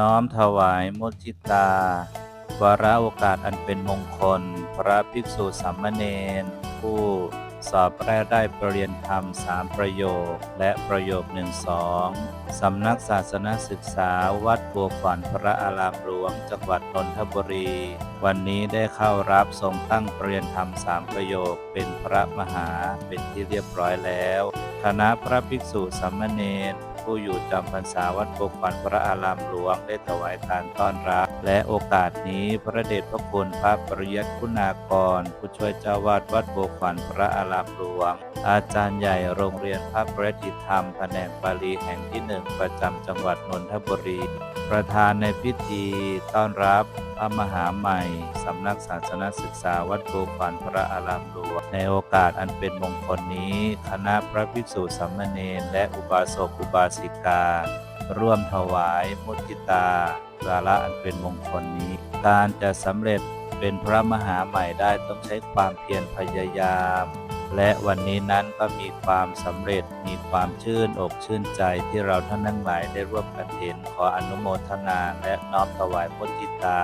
น้อมถวายมุทิตาวาระโอกาสอันเป็นมงคล พระภิกษุสามเณรผู้สอบแรกได้ประเรียนธรรมสามประโยค และประโยคหนึ่งสองสำนักศาสนศึกษาวัดบัวขวัญพระอารามหลวงจังหวัดนนทบุรี วันนี้ได้เข้ารับทรงตั้งประเรียนธรรมสามประโยค เป็นพระมหาเป็นที่เรียบร้อยแล้ว คณะพระภิกษุสามเณร ผู้อยู่จำพรรษาวัดบัวขวัญพระอารามหลวงได้ถวายการต้อนรับ และโอกาสนี้พระเดชพระคุณพระปริยัติคุณากร ผู้ช่วยเจ้าวาดวัดบัวขวัญพระอารามหลวง อาจารย์ใหญ่โรงเรียนพระประดิษฐธรรมแผนกบาลีแห่งที่หนึ่งประจำจังหวัดนนทบุรี ประธานในพิธีต้อนรับ ระมหาใหม่สำนักศาสนศึกษาวัดบัวขวัญพระอารามหลวงในโอกาสอันเป็นมงคลนี้ คณะพระภิกษุสามเณรและอุบาสกอุบาสิกา ร่วมถวายมุทิตาวาระอันเป็นมงคลนี้ การจะสำเร็จเป็นพระมหาใหม่ได้ต้องใช้ความเพียรพยายาม และวันนี้นั้นก็มีความสำเร็จมีความชื่นอกชื่นใจที่เราท่านทั้งหลายได้ร่วมกันเห็นขออนุโมทนาและน้อมถวายพุทิตา